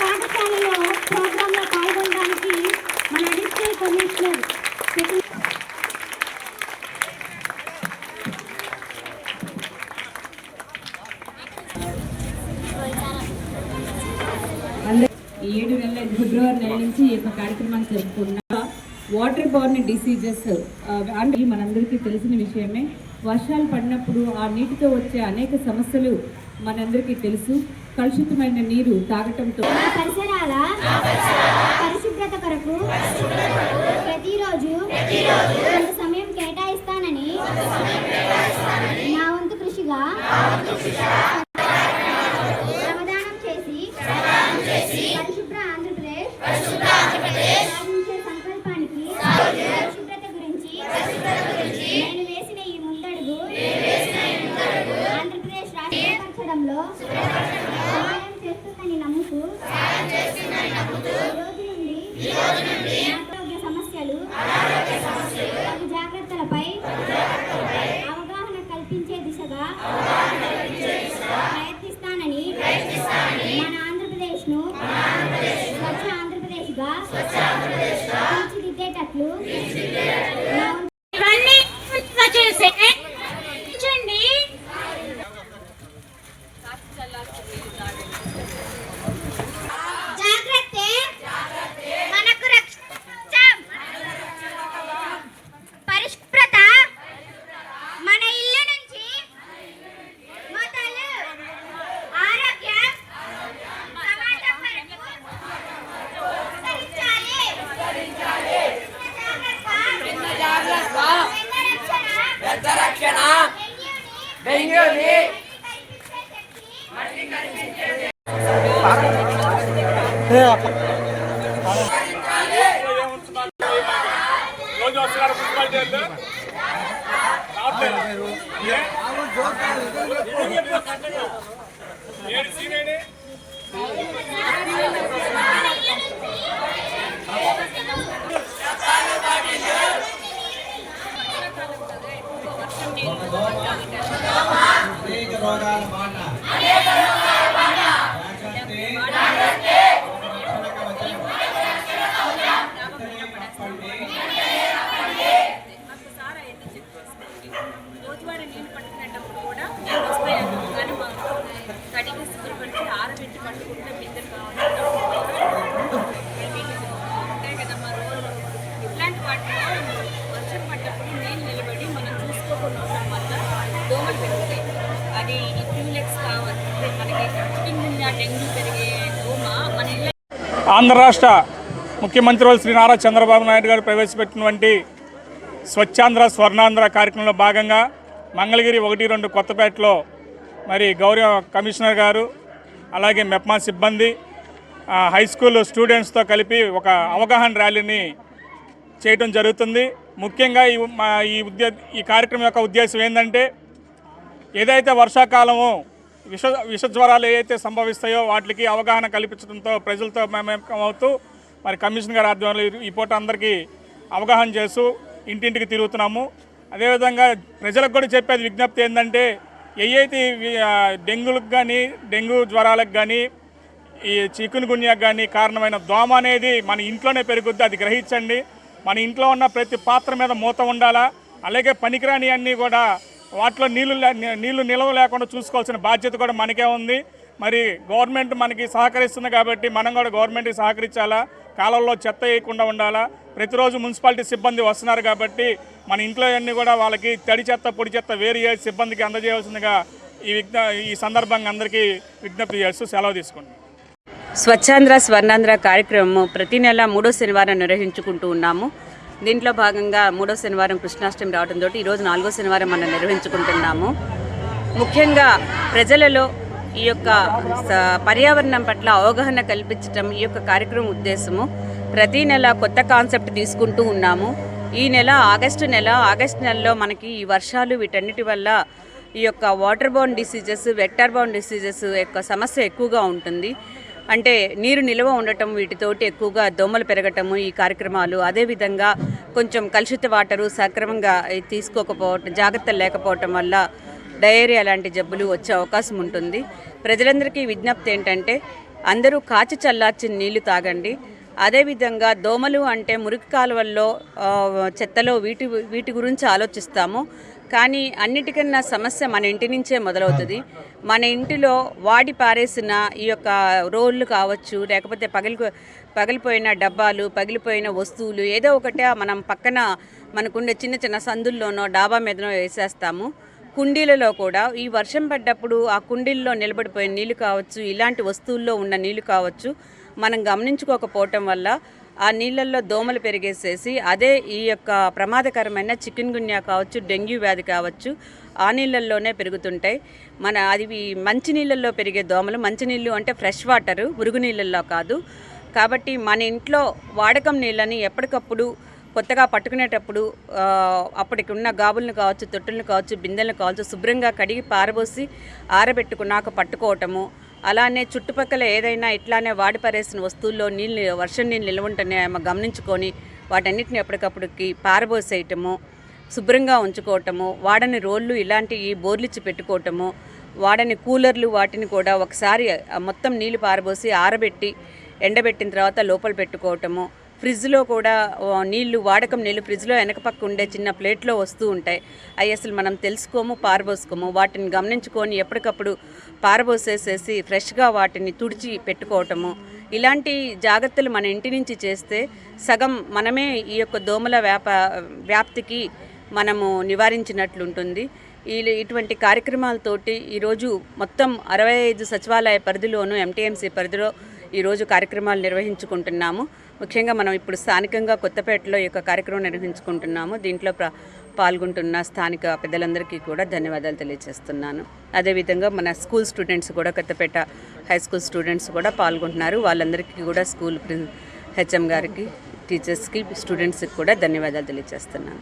పాఠశాలలో ప్రోగ్రాంలో పాల్గొనడానికి మన డిస్ట్రిక్ట్ కమిషనర్ నెల నుంచి uh, ఈ యొక్క కార్యక్రమాన్ని జరుపుకున్నా వాటర్ బోర్న్ డిసీజెస్ అంటే మనందరికీ తెలిసిన విషయమే వర్షాలు పడినప్పుడు ఆ నీటితో వచ్చే అనేక సమస్యలు మనందరికీ తెలుసు. కలుషితమైన నీరు తాగటంతో పరిసరాల నమ్ముతూ ఈ రోజు నుండి ఏడు సీనేనే రోజువారీ నీళ్ళు పట్టుకునేటప్పుడు కూడా వస్తాయి కానీ మా కడిగి శుభ్రపరిచి ఆరబెట్టి పట్టుకుంటే బిందెలు కావాలి ఉంటాయి కదా మా రోజు ఇట్లాంటి వాటిలో వర్షం పడ్డప్పుడు నీళ్ళు నిలబడి మనం చూసుకోకుండా ఉండడం వల్ల దోమలు పెరుగుతాయి అది క్యూలెక్స్ కావాలి. మనకి చికెన్ డెంగ్యూ పెరిగే దోమ మన ఆంధ్ర రాష్ట్ర ముఖ్యమంత్రి శ్రీ నారా చంద్రబాబు నాయుడు గారు ప్రవేశపెట్టినటువంటి స్వచ్ఛాంధ్ర స్వర్ణాంధ్ర కార్యక్రమంలో భాగంగా మంగళగిరి ఒకటి రెండు కొత్తపేటలో మరి గౌరవ కమిషనర్ గారు అలాగే మెప్మా సిబ్బంది హై స్కూల్ స్టూడెంట్స్తో కలిపి ఒక అవగాహన ర్యాలీని చేయడం జరుగుతుంది. ముఖ్యంగా ఈ మా ఈ ఉద్దే ఈ కార్యక్రమం యొక్క ఉద్దేశం ఏంటంటే ఏదైతే వర్షాకాలము విష విష జ్వరాలు ఏవైతే సంభవిస్తాయో వాటికి అవగాహన కల్పించడంతో ప్రజలతో మేమేకం అవుతూ మరి కమిషన్ గారి ఆధ్వర్యంలో ఈ- పూట అందరికీ అవగాహన చేస్తూ ఇంటింటికి తిరుగుతున్నాము. అదేవిధంగా ప్రజలకు కూడా చెప్పేది విజ్ఞప్తి ఏంటంటే ఏవైతే డెంగ్యూలకు కానీ డెంగ్యూ జ్వరాలకు కానీ ఈ చికున్ గున్యాకు కానీ కారణమైన దోమ అనేది మన ఇంట్లోనే పెరుగుద్ది అది గ్రహించండి. మన ఇంట్లో ఉన్న ప్రతి పాత్ర మీద మూత ఉండాలా? అలాగే పనికిరాని అన్నీ కూడా వాటిలో నీళ్ళు లే- నీళ్ళు నిల్వ లేకుండా చూసుకోవాల్సిన బాధ్యత కూడా మనకే ఉంది. మరి గవర్నమెంట్ మనకి సహకరిస్తుంది కాబట్టి మనం కూడా గవర్నమెంట్కి సహకరించాలా? కాలంలో చెత్త వేయకుండా ఉండాలా? ప్రతిరోజు మున్సిపాలిటీ సిబ్బంది వస్తున్నారు కాబట్టి మన ఇంట్లో అన్నీ కూడా వాళ్ళకి తడి చెత్త పొడి చెత్త వేరు చేసి సిబ్బందికి అందజేయవలసిందిగా ఈ విజ్ఞ ఈ సందర్భంగా అందరికీ విజ్ఞప్తి చేస్తూ సెలవు తీసుకోండి స్వచ్ఛాంధ్ర స్వర్ణాంధ్ర కార్యక్రమం ప్రతి నెల మూడో శనివారం నిర్వహించుకుంటూ ఉన్నాము. దీంట్లో భాగంగా మూడో శనివారం కృష్ణాష్టమి రావడంతో ఈరోజు నాలుగో శనివారం మనం నిర్వహించుకుంటున్నాము. ముఖ్యంగా ప్రజలలో ఈ యొక్క స- పర్యావరణం పట్ల అవగాహన కల్పించడం ఈ యొక్క కార్యక్రమం ఉద్దేశము. ప్రతి నెల కొత్త కాన్సెప్ట్ తీసుకుంటూ ఉన్నాము. ఈ నెల ఆగస్టు నెల ఆగస్టు నెలలో మనకి ఈ వర్షాలు వీటన్నిటి వల్ల ఈ యొక్క water bound diseases vector bound diseases యొక్క సమస్య ఎక్కువగా ఉంటుంది. అంటే నీరు నిల్వ ఉండటం వీటితోటి ఎక్కువగా దోమలు పెరగటము ఈ కార్యక్రమాలు. అదేవిధంగా కొంచెం కలుషిత వాటరు సక్రమంగా తీసుకోకపోవటం జాగ్రత్తలు లేకపోవటం వల్ల డయేరియా లాంటి జబ్బులు వచ్చే అవకాశం ఉంటుంది. ప్రజలందరికీ విజ్ఞప్తి ఏంటంటే అందరూ కాచి చల్లార్చిన నీళ్ళు తాగండి. అదేవిధంగా దోమలు అంటే మురికి కాలువల్లో చెత్తలో వీటి వీటి గురించి ఆలోచిస్తాము. కానీ అన్నిటికన్నా సమస్య మన ఇంటి నుంచే మొదలవుతుంది. మన ఇంటిలో వాడి పారేసిన ఈ యొక్క రోళ్ళు కావచ్చు లేకపోతే పగిలి పగిలిపోయిన డబ్బాలు పగిలిపోయిన వస్తువులు ఏదో ఒకటి మనం పక్కన మనకుండే చిన్న చిన్న సందుల్లోనో డాబా మీదనో వేసేస్తాము. కుండీలలో కూడా ఈ వర్షం పడ్డప్పుడు ఆ కుండీల్లో నిలబడిపోయిన నీళ్ళు కావచ్చు ఇలాంటి వస్తువుల్లో ఉన్న నీళ్ళు కావచ్చు మనం గమనించుకోకపోవటం వల్ల ఆ నీళ్ళల్లో దోమలు పెరిగేసేసి అదే ఈ యొక్క ప్రమాదకరమైన చికెన్ గున్యా కావచ్చు డెంగ్యూ వ్యాధి కావచ్చు ఆ నీళ్ళల్లోనే పెరుగుతుంటాయి. మన అది మంచి నీళ్ళల్లో పెరిగే దోమలు మంచినీళ్ళు అంటే ఫ్రెష్ వాటరు మురుగు నీళ్ళల్లో కాదు. కాబట్టి మన ఇంట్లో వాడకం నీళ్ళని ఎప్పటికప్పుడు కొత్తగా పట్టుకునేటప్పుడు అప్పటికి ఉన్న గాబులను కావచ్చు తొట్టులను కావచ్చు బిందెలను కావచ్చు శుభ్రంగా కడిగి పారబోసి ఆరబెట్టుకున్నాక పట్టుకోవటము అలానే చుట్టుపక్కల ఏదైనా ఇట్లానే వాడిపారేసిన వస్తువుల్లో నీళ్ళు వర్షం నీళ్ళు నిల్వ గమనించుకొని వాటన్నిటిని ఎప్పటికప్పుడుకి పారబోసేయటము శుభ్రంగా ఉంచుకోవటము వాడని రోళ్ళు ఇలాంటి బోర్లిచ్చి పెట్టుకోవటము వాడని కూలర్లు వాటిని కూడా ఒకసారి మొత్తం నీళ్ళు పారబోసి ఆరబెట్టి ఎండబెట్టిన తర్వాత లోపల పెట్టుకోవటము ఫ్రిడ్జ్లో కూడా నీళ్ళు వాడకం నీళ్ళు ఫ్రిడ్జ్లో వెనక పక్క ఉండే చిన్న ప్లేట్లో వస్తూ ఉంటాయి. అవి అసలు మనం తెలుసుకోము పారబోసుకోము. వాటిని గమనించుకొని ఎప్పటికప్పుడు పారబోసేసేసి ఫ్రెష్గా వాటిని తుడిచి పెట్టుకోవటము. ఇలాంటి జాగ్రత్తలు మన ఇంటి నుంచి చేస్తే సగం మనమే ఈ యొక్క దోమల వ్యాప వ్యాప్తికి మనము నివారించినట్లుంటుంది. ఈ ఇటువంటి కార్యక్రమాలతోటి ఈరోజు మొత్తం అరవై ఐదు సచివాలయ పరిధిలోను ఎంటీఎంసీ పరిధిలో ఈరోజు కార్యక్రమాలు నిర్వహించుకుంటున్నాము. ముఖ్యంగా మనం ఇప్పుడు స్థానికంగా కొత్తపేటలో ఈ యొక్క కార్యక్రమం నిర్వహించుకుంటున్నాము. దీంట్లో పాల్గొంటున్న స్థానిక పెద్దలందరికీ కూడా ధన్యవాదాలు తెలియజేస్తున్నాను. అదేవిధంగా మన స్కూల్ స్టూడెంట్స్ కూడా కొత్తపేట హై స్కూల్ స్టూడెంట్స్ కూడా పాల్గొంటున్నారు. వాళ్ళందరికీ కూడా స్కూల్ ప్రిన్ హెచ్ఎం గారికి టీచర్స్కి స్టూడెంట్స్కి కూడా ధన్యవాదాలు తెలియజేస్తున్నాను.